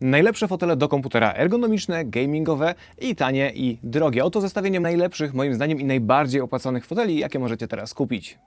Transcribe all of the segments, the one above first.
Najlepsze fotele do komputera ergonomiczne, gamingowe i tanie i drogie. Oto zestawienie najlepszych, moim zdaniem, i najbardziej opłaconych foteli, jakie możecie teraz kupić.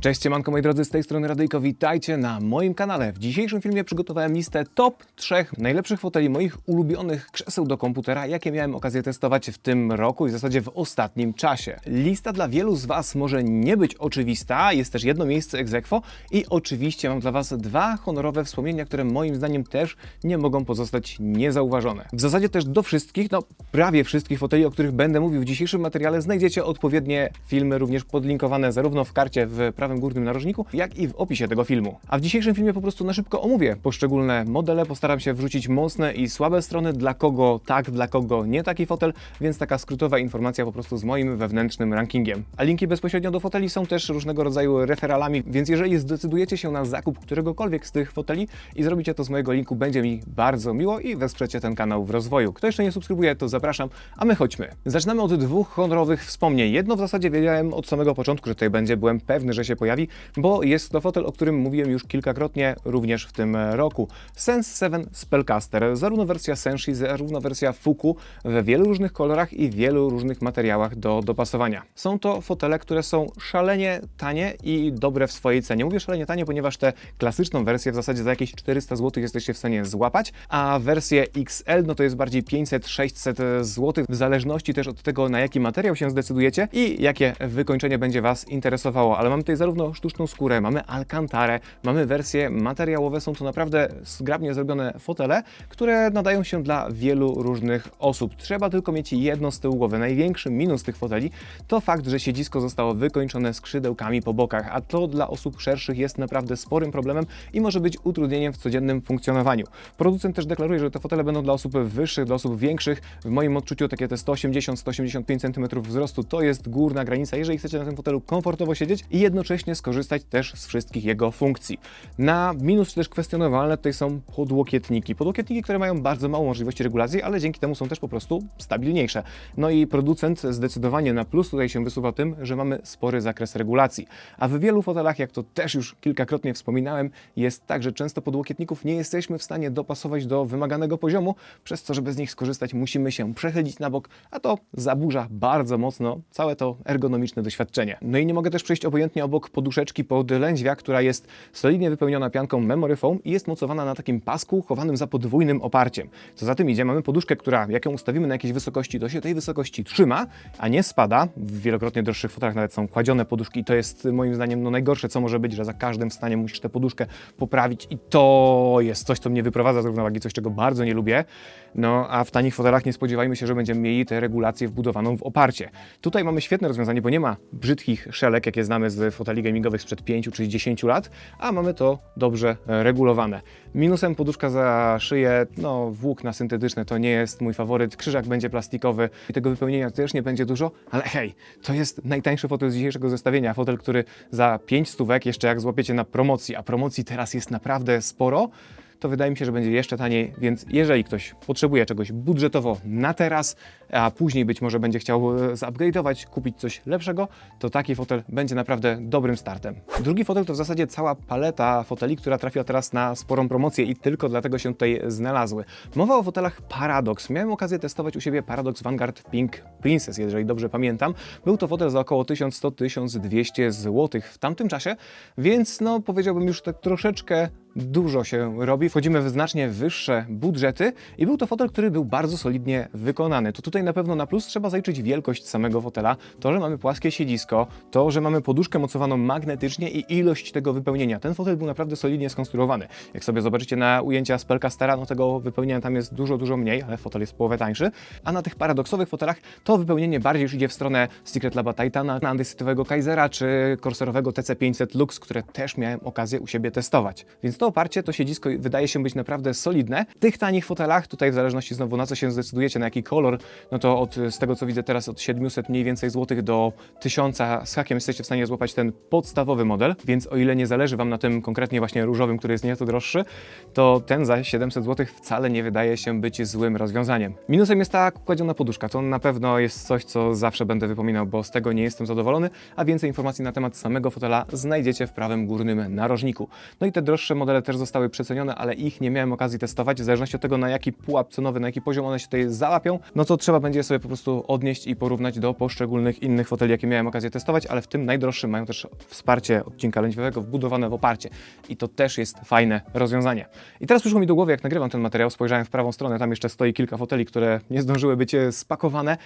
Cześć, siemanko moi drodzy, z tej strony Radyjko, witajcie na moim kanale. W dzisiejszym filmie przygotowałem listę top 3 najlepszych foteli moich ulubionych krzeseł do komputera, jakie miałem okazję testować w tym roku i w zasadzie w ostatnim czasie. Lista dla wielu z Was może nie być oczywista, jest też jedno miejsce aequo i oczywiście mam dla Was dwa honorowe wspomnienia, które moim zdaniem też nie mogą pozostać niezauważone. W zasadzie też do wszystkich, no prawie wszystkich foteli, o których będę mówił w dzisiejszym materiale, znajdziecie odpowiednie filmy, również podlinkowane zarówno w karcie w prawym górnym narożniku, jak i w opisie tego filmu. A w dzisiejszym filmie po prostu na szybko omówię poszczególne modele, postaram się wrzucić mocne i słabe strony, dla kogo tak, dla kogo nie taki fotel, więc taka skrótowa informacja po prostu z moim wewnętrznym rankingiem. A linki bezpośrednio do foteli są też różnego rodzaju referalami, więc jeżeli zdecydujecie się na zakup któregokolwiek z tych foteli i zrobicie to z mojego linku, będzie mi bardzo miło i wesprzecie ten kanał w rozwoju. Kto jeszcze nie subskrybuje, to zapraszam, a my chodźmy. Zaczynamy od dwóch honorowych wspomnień. Jedno w zasadzie wiedziałem od samego początku, że tutaj będzie, byłem pewny, że się pojawi, bo jest to fotel, o którym mówiłem już kilkakrotnie również w tym roku. Sense 7 Spellcaster, zarówno wersja Senshi, zarówno wersja Fuku we wielu różnych kolorach i wielu różnych materiałach do dopasowania. Są to fotele, które są szalenie tanie i dobre w swojej cenie. Mówię szalenie tanie, ponieważ tę klasyczną wersję w zasadzie za jakieś 400 zł jesteście w stanie złapać, a wersję XL no to jest bardziej 500-600 zł, w zależności też od tego, na jaki materiał się zdecydujecie i jakie wykończenie będzie Was interesowało. Ale mamy tutaj zarówno sztuczną skórę, mamy alkantarę, mamy wersje materiałowe, są to naprawdę zgrabnie zrobione fotele, które nadają się dla wielu różnych osób. Trzeba tylko mieć jedno z tyłu głowy. Największy minus tych foteli to fakt, że siedzisko zostało wykończone skrzydełkami po bokach, a to dla osób szerszych jest naprawdę sporym problemem i może być utrudnieniem w codziennym funkcjonowaniu. Producent też deklaruje, że te fotele będą dla osób wyższych, dla osób większych. W moim odczuciu takie te 180-185 cm wzrostu to jest górna granica, jeżeli chcecie na tym fotelu komfortowo siedzieć i jednocześnie skorzystać też z wszystkich jego funkcji. Na minus czy też kwestionowalne tutaj są podłokietniki. Podłokietniki, które mają bardzo mało możliwości regulacji, ale dzięki temu są też po prostu stabilniejsze. No i producent zdecydowanie na plus tutaj się wysuwa tym, że mamy spory zakres regulacji. A w wielu fotelach, jak to też już kilkakrotnie wspominałem, jest tak, że często podłokietników nie jesteśmy w stanie dopasować do wymaganego poziomu, przez co, żeby z nich skorzystać, musimy się przechylić na bok, a to zaburza bardzo mocno całe to ergonomiczne doświadczenie. No i nie mogę też przejść obojętnie obok poduszeczki pod lędźwia, która jest solidnie wypełniona pianką Memory Foam i jest mocowana na takim pasku chowanym za podwójnym oparciem. Co za tym idzie, mamy poduszkę, która jak ją ustawimy na jakiejś wysokości, to się tej wysokości trzyma, a nie spada. W wielokrotnie droższych fotelach nawet są kładzione poduszki i to jest moim zdaniem no, najgorsze, co może być, że za każdym wstaniem musisz tę poduszkę poprawić i to jest coś, co mnie wyprowadza z równowagi, coś, czego bardzo nie lubię. No a w tanich fotelach nie spodziewajmy się, że będziemy mieli tę regulację wbudowaną w oparcie. Tutaj mamy świetne rozwiązanie, bo nie ma brzydkich szelek, jakie znamy z foteli gamingowych sprzed 5 czy 10 lat, a mamy to dobrze e, regulowane. Minusem poduszka za szyję, no włókna syntetyczne to nie jest mój faworyt, krzyżak będzie plastikowy i tego wypełnienia też nie będzie dużo, ale hej, to jest najtańszy fotel z dzisiejszego zestawienia, fotel, który za 5 stówek, jeszcze jak złapiecie na promocji, a promocji teraz jest naprawdę sporo, to wydaje mi się, że będzie jeszcze taniej, więc jeżeli ktoś potrzebuje czegoś budżetowo na teraz, a później być może będzie chciał e, zupgrade'ować, kupić coś lepszego, to taki fotel będzie naprawdę dobrym startem. Drugi fotel to w zasadzie cała paleta foteli, która trafiła teraz na sporą promocję i tylko dlatego się tutaj znalazły. Mowa o fotelach Paradox. Miałem okazję testować u siebie Paradox Vanguard Pink Princess, jeżeli dobrze pamiętam. Był to fotel za około 1100-1200 zł w tamtym czasie, więc no powiedziałbym już tak troszeczkę dużo się robi, wchodzimy w znacznie wyższe budżety i był to fotel, który był bardzo solidnie wykonany. To tutaj na pewno na plus trzeba zaliczyć wielkość samego fotela, to, że mamy płaskie siedzisko, to, że mamy poduszkę mocowaną magnetycznie i ilość tego wypełnienia. Ten fotel był naprawdę solidnie skonstruowany. Jak sobie zobaczycie na ujęcia z Pelcastera, no tego wypełnienia tam jest dużo, dużo mniej, ale fotel jest połowę tańszy. A na tych paradoksowych fotelach to wypełnienie bardziej już idzie w stronę Secret Laba Titana, andysytowego Kaisera czy korserowego TC500 Lux, które też miałem okazję u siebie testować. Więc to oparcie, to siedzisko wydaje się być naprawdę solidne. W tych tanich fotelach, tutaj w zależności znowu na co się zdecydujecie, na jaki kolor, no to od, z tego co widzę teraz od 700 mniej więcej złotych do 1000 z hakiem jesteście w stanie złapać ten podstawowy model, więc o ile nie zależy Wam na tym konkretnie właśnie różowym, który jest nieco droższy, to ten za 700 zł wcale nie wydaje się być złym rozwiązaniem. Minusem jest ta kładziona poduszka, to na pewno jest coś, co zawsze będę wypominał, bo z tego nie jestem zadowolony, a więcej informacji na temat samego fotela znajdziecie w prawym górnym narożniku. No i te droższe modele też zostały przecenione, ale ich nie miałem okazji testować, w zależności od tego na jaki pułap cenowy, na jaki poziom one się tutaj załapią, no to trzeba będzie sobie po prostu odnieść i porównać do poszczególnych innych foteli, jakie miałem okazję testować, ale w tym najdroższym mają też wsparcie odcinka lędźwiowego wbudowane w oparcie i to też jest fajne rozwiązanie. I teraz przyszło mi do głowy, jak nagrywam ten materiał, spojrzałem w prawą stronę, tam jeszcze stoi kilka foteli, które nie zdążyły być spakowane.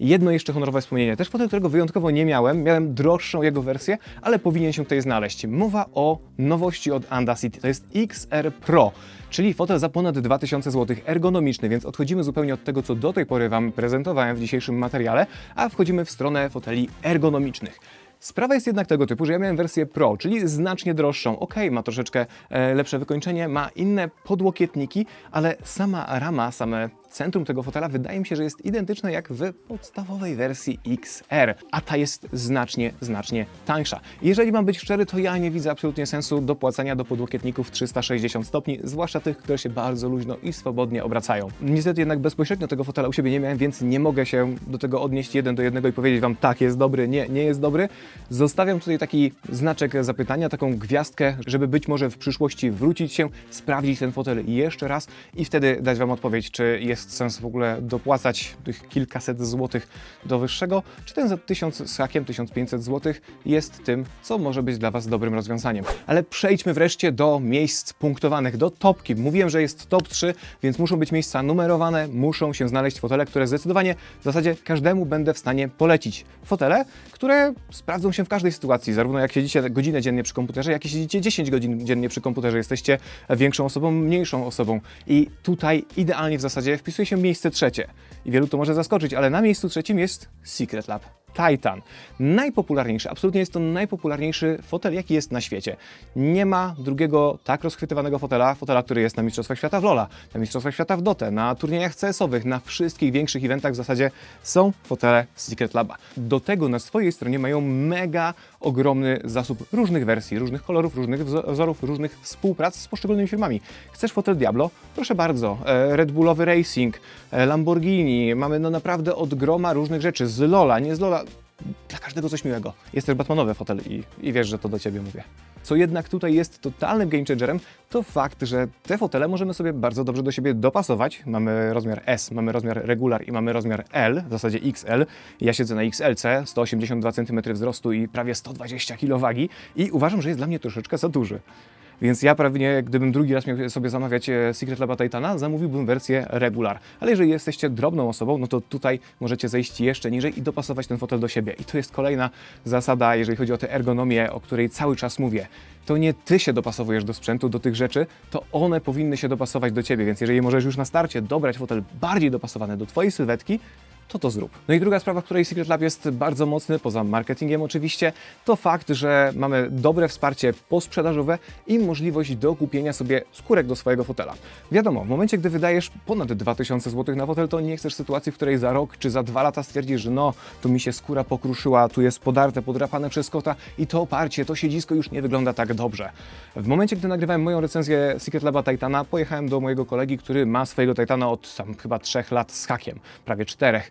Jedno jeszcze honorowe wspomnienie, też fotel, którego wyjątkowo nie miałem, miałem droższą jego wersję, ale powinien się tutaj znaleźć. Mowa o nowości od Anda City, to jest XR Pro, czyli fotel za ponad 2000 zł, ergonomiczny, więc odchodzimy zupełnie od tego, co do tej pory Wam prezentowałem w dzisiejszym materiale, a wchodzimy w stronę foteli ergonomicznych. Sprawa jest jednak tego typu, że ja miałem wersję Pro, czyli znacznie droższą. Ok, ma troszeczkę e, lepsze wykończenie, ma inne podłokietniki, ale sama rama, same centrum tego fotela wydaje mi się, że jest identyczne jak w podstawowej wersji XR, a ta jest znacznie, znacznie tańsza. Jeżeli mam być szczery, to ja nie widzę absolutnie sensu dopłacania do podłokietników 360 stopni, zwłaszcza tych, które się bardzo luźno i swobodnie obracają. Niestety jednak bezpośrednio tego fotela u siebie nie miałem, więc nie mogę się do tego odnieść jeden do jednego i powiedzieć Wam tak, jest dobry, nie, nie jest dobry. Zostawiam tutaj taki znaczek zapytania, taką gwiazdkę, żeby być może w przyszłości wrócić się, sprawdzić ten fotel jeszcze raz i wtedy dać Wam odpowiedź, czy jest sens w ogóle dopłacać tych kilkaset złotych do wyższego, czy ten za 1000 z hakiem, 1500 złotych jest tym, co może być dla Was dobrym rozwiązaniem. Ale przejdźmy wreszcie do miejsc punktowanych, do topki. Mówiłem, że jest top 3, więc muszą być miejsca numerowane, muszą się znaleźć fotele, które zdecydowanie w zasadzie każdemu będę w stanie polecić. Fotele, które sprawdzą się w każdej sytuacji, zarówno jak siedzicie godzinę dziennie przy komputerze, jak i siedzicie 10 godzin dziennie przy komputerze, jesteście większą osobą, mniejszą osobą. I tutaj idealnie w zasadzie wpisuje się miejsce trzecie. I wielu to może zaskoczyć, ale na miejscu trzecim jest Secret Lab. Titan. Najpopularniejszy, absolutnie jest to najpopularniejszy fotel, jaki jest na świecie. Nie ma drugiego tak rozchwytywanego fotela, fotela, który jest na Mistrzostwach Świata w Lola, na Mistrzostwach Świata w Dotę, na turniejach CS-owych, na wszystkich większych eventach w zasadzie są fotele Secret Laba. Do tego na swojej stronie mają mega ogromny zasób różnych wersji, różnych kolorów, różnych wzo- wzorów, różnych współprac z poszczególnymi firmami. Chcesz fotel Diablo? Proszę bardzo. E, Red Bullowy Racing, e, Lamborghini, mamy no naprawdę od groma różnych rzeczy. Z Lola, nie z Lola, dla każdego coś miłego. Jest też Batmanowy fotel i, i wiesz, że to do Ciebie mówię. Co jednak tutaj jest totalnym game changerem, to fakt, że te fotele możemy sobie bardzo dobrze do siebie dopasować. Mamy rozmiar S, mamy rozmiar regular i mamy rozmiar L, w zasadzie XL. Ja siedzę na XLC, 182 cm wzrostu i prawie 120 kg wagi i uważam, że jest dla mnie troszeczkę za duży. Więc ja pewnie, gdybym drugi raz miał sobie zamawiać e, Secret Laba Titana, zamówiłbym wersję regular. Ale jeżeli jesteście drobną osobą, no to tutaj możecie zejść jeszcze niżej i dopasować ten fotel do siebie. I to jest kolejna zasada, jeżeli chodzi o tę ergonomię, o której cały czas mówię. To nie ty się dopasowujesz do sprzętu, do tych rzeczy, to one powinny się dopasować do ciebie. Więc jeżeli możesz już na starcie dobrać fotel bardziej dopasowany do twojej sylwetki, to to zrób. No i druga sprawa, w której Secret Lab jest bardzo mocny, poza marketingiem oczywiście, to fakt, że mamy dobre wsparcie posprzedażowe i możliwość do kupienia sobie skórek do swojego fotela. Wiadomo, w momencie, gdy wydajesz ponad 2000 zł na fotel, to nie chcesz sytuacji, w której za rok czy za dwa lata stwierdzisz, że no, tu mi się skóra pokruszyła, tu jest podarte, podrapane przez kota i to oparcie, to siedzisko już nie wygląda tak dobrze. W momencie, gdy nagrywałem moją recenzję Secret Laba Titana, pojechałem do mojego kolegi, który ma swojego Titana od tam chyba trzech lat z hakiem, prawie czterech.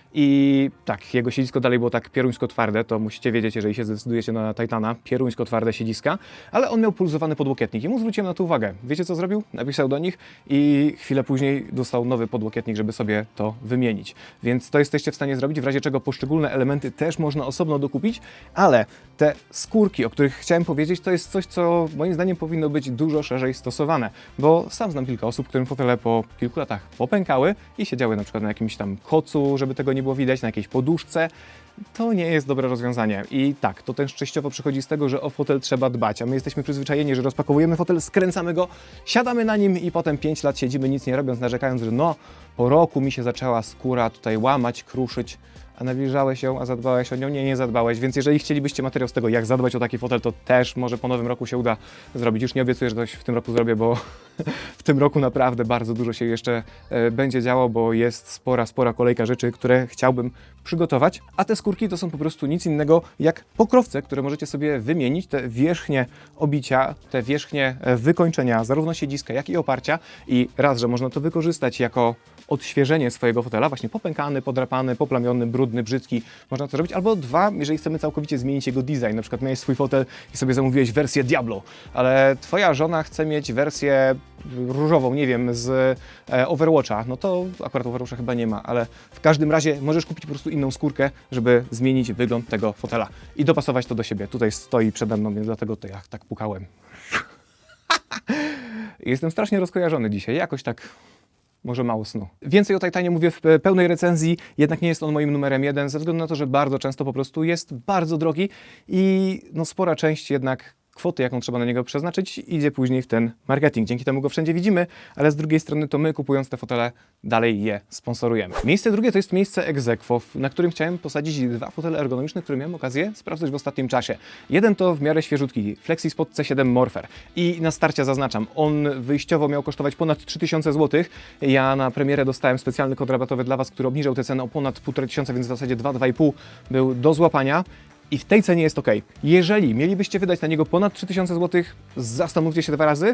I tak, jego siedzisko dalej było tak pieruńsko twarde, to musicie wiedzieć, jeżeli się zdecydujecie na Titana, pieruńsko twarde siedziska, ale on miał pulsowany podłokietnik i mu zwróciłem na to uwagę. Wiecie co zrobił? Napisał do nich i chwilę później dostał nowy podłokietnik, żeby sobie to wymienić. Więc to jesteście w stanie zrobić, w razie czego poszczególne elementy też można osobno dokupić, ale te skórki, o których chciałem powiedzieć, to jest coś, co moim zdaniem powinno być dużo szerzej stosowane, bo sam znam kilka osób, którym fotele po kilku latach popękały i siedziały na przykład na jakimś tam kocu, żeby tego nie nie było widać, na jakiejś poduszce, to nie jest dobre rozwiązanie. I tak, to też częściowo przychodzi z tego, że o fotel trzeba dbać, a my jesteśmy przyzwyczajeni, że rozpakowujemy fotel, skręcamy go, siadamy na nim i potem 5 lat siedzimy nic nie robiąc, narzekając, że no, po roku mi się zaczęła skóra tutaj łamać, kruszyć, a nawilżałeś ją, a zadbałeś o nią? Nie, nie zadbałeś. Więc jeżeli chcielibyście materiał z tego, jak zadbać o taki fotel, to też może po nowym roku się uda zrobić. Już nie obiecuję, że coś w tym roku zrobię, bo w tym roku naprawdę bardzo dużo się jeszcze e, będzie działo, bo jest spora, spora kolejka rzeczy, które chciałbym przygotować. A te skórki to są po prostu nic innego jak pokrowce, które możecie sobie wymienić. Te wierzchnie obicia, te wierzchnie e, wykończenia, zarówno siedziska, jak i oparcia. I raz, że można to wykorzystać jako odświeżenie swojego fotela, właśnie popękany, podrapany, poplamiony, brudny, brzydki, można to zrobić. Albo dwa, jeżeli chcemy całkowicie zmienić jego design, na przykład miałeś swój fotel i sobie zamówiłeś wersję Diablo, ale twoja żona chce mieć wersję różową, nie wiem, z e, Overwatcha, no to akurat Overwatcha chyba nie ma, ale w każdym razie możesz kupić po prostu inną skórkę, żeby zmienić wygląd tego fotela i dopasować to do siebie. Tutaj stoi przede mną, więc dlatego to ja tak pukałem. Jestem strasznie rozkojarzony dzisiaj, jakoś tak może mało snu. Więcej o Titanie mówię w pełnej recenzji, jednak nie jest on moim numerem jeden, ze względu na to, że bardzo często po prostu jest bardzo drogi i no spora część jednak kwoty, jaką trzeba na niego przeznaczyć, idzie później w ten marketing. Dzięki temu go wszędzie widzimy, ale z drugiej strony to my, kupując te fotele, dalej je sponsorujemy. Miejsce drugie to jest miejsce Exequo, na którym chciałem posadzić dwa fotele ergonomiczne, które miałem okazję sprawdzać w ostatnim czasie. Jeden to w miarę świeżutki, FlexiSpot C7 Morpher. I na starcie zaznaczam, on wyjściowo miał kosztować ponad 3000 zł. Ja na premierę dostałem specjalny kod rabatowy dla Was, który obniżał tę cenę o ponad 1500, więc w zasadzie 2-2,5 był do złapania i w tej cenie jest ok. Jeżeli mielibyście wydać na niego ponad 3000 zł, zastanówcie się dwa razy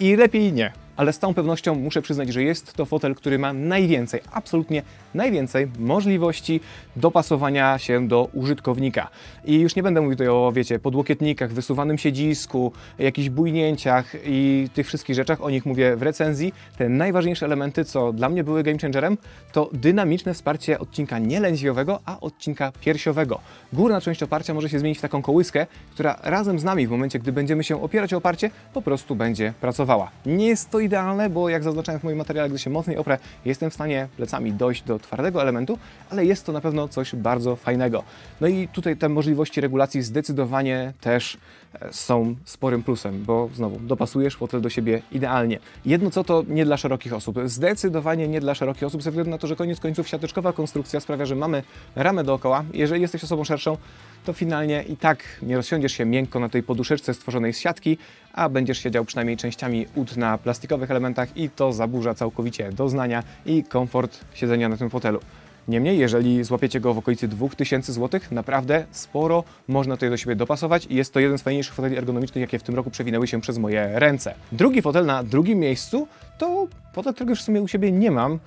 i lepiej nie ale z całą pewnością muszę przyznać, że jest to fotel, który ma najwięcej, absolutnie najwięcej możliwości dopasowania się do użytkownika. I już nie będę mówił tutaj o, wiecie, podłokietnikach, wysuwanym siedzisku, jakichś bujnięciach i tych wszystkich rzeczach, o nich mówię w recenzji. Te najważniejsze elementy, co dla mnie były game changerem, to dynamiczne wsparcie odcinka nie lędźwiowego, a odcinka piersiowego. Górna część oparcia może się zmienić w taką kołyskę, która razem z nami w momencie, gdy będziemy się opierać o oparcie, po prostu będzie pracowała. Nie jest to idealne, bo jak zaznaczałem w moim materiale, gdy się mocniej oprę, jestem w stanie plecami dojść do twardego elementu, ale jest to na pewno coś bardzo fajnego. No i tutaj te możliwości regulacji zdecydowanie też e, są sporym plusem, bo znowu dopasujesz fotel do siebie idealnie. Jedno co to nie dla szerokich osób, zdecydowanie nie dla szerokich osób, ze względu na to, że koniec końców siateczkowa konstrukcja sprawia, że mamy ramę dookoła. Jeżeli jesteś osobą szerszą, to finalnie i tak nie rozsiądziesz się miękko na tej poduszeczce stworzonej z siatki, a będziesz siedział przynajmniej częściami ud na plastikowych elementach i to zaburza całkowicie doznania i komfort siedzenia na tym fotelu. Niemniej, jeżeli złapiecie go w okolicy 2000 zł, naprawdę sporo można tutaj do siebie dopasować i jest to jeden z fajniejszych foteli ergonomicznych, jakie w tym roku przewinęły się przez moje ręce. Drugi fotel na drugim miejscu to fotel, którego już w sumie u siebie nie mam.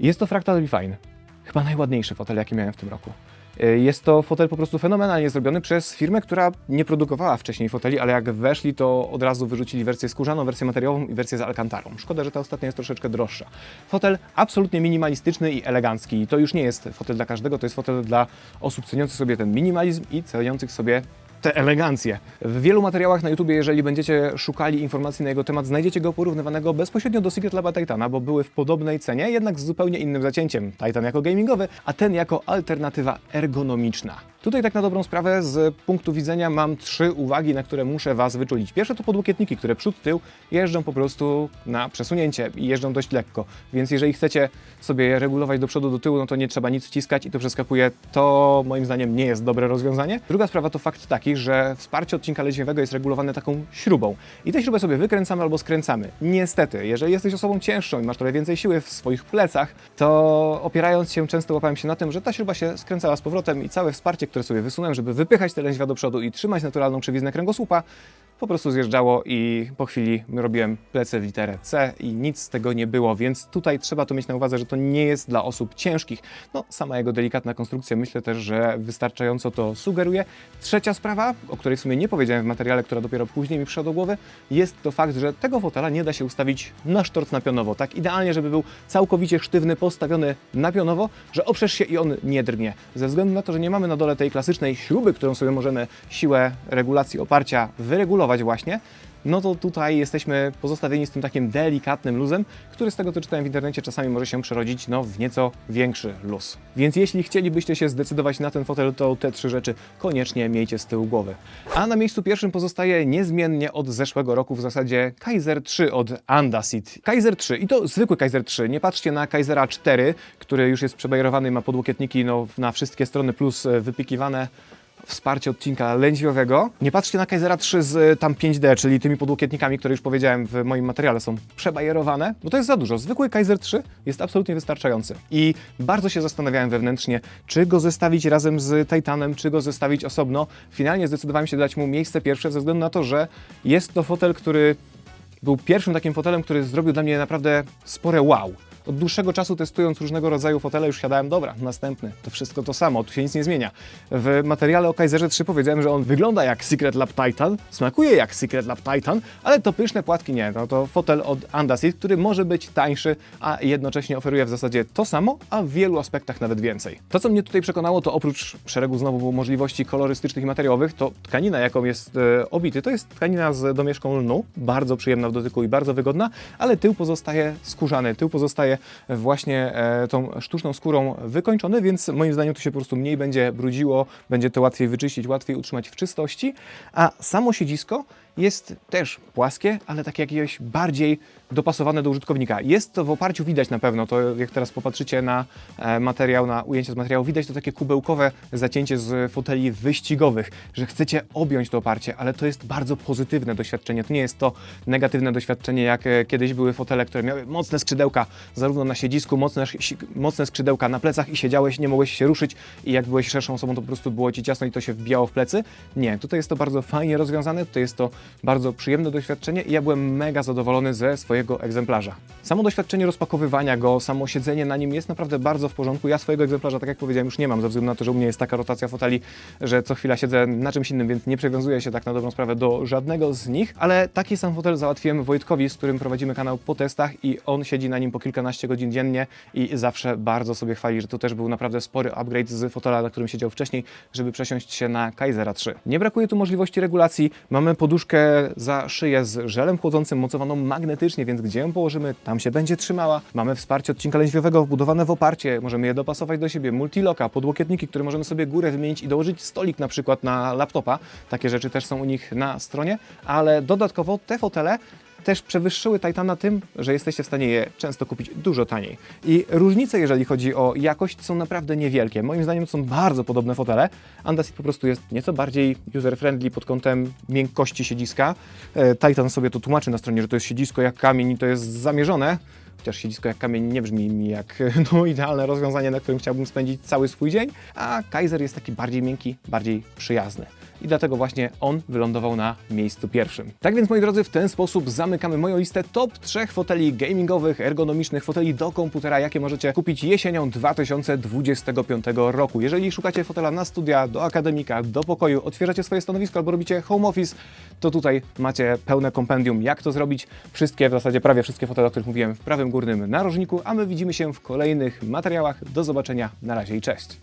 Jest to Fractal Refine. Chyba najładniejszy fotel, jaki miałem w tym roku. E, jest to fotel po prostu fenomenalnie zrobiony przez firmę, która nie produkowała wcześniej foteli, ale jak weszli, to od razu wyrzucili wersję skórzaną, wersję materiałową i wersję z alkantarą. Szkoda, że ta ostatnia jest troszeczkę droższa. Fotel absolutnie minimalistyczny i elegancki. To już nie jest fotel dla każdego, to jest fotel dla osób ceniących sobie ten minimalizm i ceniących sobie tę elegancję. W wielu materiałach na YouTube, jeżeli będziecie szukali informacji na jego temat, znajdziecie go porównywanego bezpośrednio do Secret Laba Titana, bo były w podobnej cenie, jednak z zupełnie innym zacięciem. Titan jako gamingowy, a ten jako alternatywa ergonomiczna. Tutaj tak na dobrą sprawę z punktu widzenia mam trzy uwagi, na które muszę Was wyczulić. Pierwsze to podłokietniki, które przód, tył jeżdżą po prostu na przesunięcie i jeżdżą dość lekko. Więc jeżeli chcecie sobie je regulować do przodu, do tyłu, no to nie trzeba nic wciskać i to przeskakuje. To moim zdaniem nie jest dobre rozwiązanie. Druga sprawa to fakt taki, że wsparcie odcinka lędźwiowego jest regulowane taką śrubą. I tę śrubę sobie wykręcamy albo skręcamy. Niestety, jeżeli jesteś osobą cięższą i masz trochę więcej siły w swoich plecach, to opierając się często łapałem się na tym, że ta śruba się skręcała z powrotem i całe wsparcie, które sobie wysunąłem, żeby wypychać te lędźwia do przodu i trzymać naturalną krzywiznę kręgosłupa, po prostu zjeżdżało i po chwili robiłem plecy w literę C i nic z tego nie było, więc tutaj trzeba to mieć na uwadze, że to nie jest dla osób ciężkich. No, sama jego delikatna konstrukcja myślę też, że wystarczająco to sugeruje. Trzecia sprawa, o której w sumie nie powiedziałem w materiale, która dopiero później mi przyszła do głowy, jest to fakt, że tego fotela nie da się ustawić na sztorc napionowo. Tak idealnie, żeby był całkowicie sztywny, postawiony napionowo, że oprzesz się i on nie drgnie. Ze względu na to, że nie mamy na dole tej klasycznej śruby, którą sobie możemy siłę regulacji oparcia wyregulować, właśnie, no to tutaj jesteśmy pozostawieni z tym takim delikatnym luzem, który z tego co czytałem w internecie czasami może się przerodzić no, w nieco większy luz. Więc jeśli chcielibyście się zdecydować na ten fotel, to te trzy rzeczy koniecznie miejcie z tyłu głowy. A na miejscu pierwszym pozostaje niezmiennie od zeszłego roku w zasadzie Kaiser 3 od Andasit. Kaiser 3 i to zwykły Kaiser 3. Nie patrzcie na Kaisera 4, który już jest przebajerowany ma podłokietniki no, na wszystkie strony plus wypikiwane wsparcie odcinka lędźwiowego. Nie patrzcie na Kaisera 3 z y, tam 5D, czyli tymi podłokietnikami, które już powiedziałem w moim materiale są przebajerowane, bo to jest za dużo. Zwykły Kaiser 3 jest absolutnie wystarczający. I bardzo się zastanawiałem wewnętrznie, czy go zestawić razem z Titanem, czy go zestawić osobno. Finalnie zdecydowałem się dać mu miejsce pierwsze ze względu na to, że jest to fotel, który był pierwszym takim fotelem, który zrobił dla mnie naprawdę spore wow. Od dłuższego czasu testując różnego rodzaju fotele już siadałem, dobra, następny, to wszystko to samo, tu się nic nie zmienia. W materiale o Kaiserze 3 powiedziałem, że on wygląda jak Secret Lab Titan, smakuje jak Secret Lab Titan, ale to pyszne płatki nie, no to fotel od Andasit, który może być tańszy, a jednocześnie oferuje w zasadzie to samo, a w wielu aspektach nawet więcej. To, co mnie tutaj przekonało, to oprócz szeregu znowu możliwości kolorystycznych i materiałowych, to tkanina, jaką jest e, obity, to jest tkanina z domieszką lnu, bardzo przyjemna w dotyku i bardzo wygodna, ale tył pozostaje skórzany, tył pozostaje właśnie e, tą sztuczną skórą wykończony, więc moim zdaniem to się po prostu mniej będzie brudziło, będzie to łatwiej wyczyścić, łatwiej utrzymać w czystości, a samo siedzisko jest też płaskie, ale takie jakiegoś bardziej dopasowane do użytkownika. Jest to w oparciu, widać na pewno, to jak teraz popatrzycie na e, materiał, na ujęcie z materiału, widać to takie kubełkowe zacięcie z foteli wyścigowych, że chcecie objąć to oparcie, ale to jest bardzo pozytywne doświadczenie. To nie jest to negatywne doświadczenie, jak e, kiedyś były fotele, które miały mocne skrzydełka, zarówno na siedzisku, mocne, mocne skrzydełka na plecach i siedziałeś, nie mogłeś się ruszyć i jak byłeś szerszą osobą, to po prostu było ci ciasno i to się wbijało w plecy. Nie, tutaj jest to bardzo fajnie rozwiązane, tutaj jest to bardzo przyjemne doświadczenie i ja byłem mega zadowolony ze swojego egzemplarza. Samo doświadczenie rozpakowywania go, samo siedzenie na nim jest naprawdę bardzo w porządku. Ja swojego egzemplarza, tak jak powiedziałem, już nie mam, ze względu na to, że u mnie jest taka rotacja foteli, że co chwila siedzę na czymś innym, więc nie przywiązuję się tak na dobrą sprawę do żadnego z nich, ale taki sam fotel załatwiłem Wojtkowi, z którym prowadzimy kanał po testach i on siedzi na nim po kilkanaście godzin dziennie i zawsze bardzo sobie chwali, że to też był naprawdę spory upgrade z fotela, na którym siedział wcześniej, żeby przesiąść się na Kaisera 3. Nie brakuje tu możliwości regulacji. Mamy poduszkę za szyję z żelem chłodzącym, mocowaną magnetycznie, więc gdzie ją położymy, tam się będzie trzymała. Mamy wsparcie odcinka lędźwiowego wbudowane w oparcie, możemy je dopasować do siebie, multiloka, podłokietniki, które możemy sobie górę wymienić i dołożyć stolik na przykład na laptopa. Takie rzeczy też są u nich na stronie, ale dodatkowo te fotele też przewyższyły Titana tym, że jesteście w stanie je często kupić dużo taniej. I różnice, jeżeli chodzi o jakość, są naprawdę niewielkie. Moim zdaniem są bardzo podobne fotele. Andasit po prostu jest nieco bardziej user-friendly pod kątem miękkości siedziska. E, Titan sobie to tłumaczy na stronie, że to jest siedzisko jak kamień i to jest zamierzone. Chociaż siedzisko jak kamień nie brzmi mi jak no, idealne rozwiązanie, na którym chciałbym spędzić cały swój dzień, a Kaiser jest taki bardziej miękki, bardziej przyjazny i dlatego właśnie on wylądował na miejscu pierwszym. Tak więc moi drodzy, w ten sposób zamykamy moją listę top 3 foteli gamingowych, ergonomicznych, foteli do komputera, jakie możecie kupić jesienią 2025 roku. Jeżeli szukacie fotela na studia, do akademika, do pokoju, otwieracie swoje stanowisko albo robicie home office, to tutaj macie pełne kompendium, jak to zrobić. Wszystkie, w zasadzie prawie wszystkie fotele, o których mówiłem w prawym górnym narożniku, a my widzimy się w kolejnych materiałach. Do zobaczenia, na razie i cześć.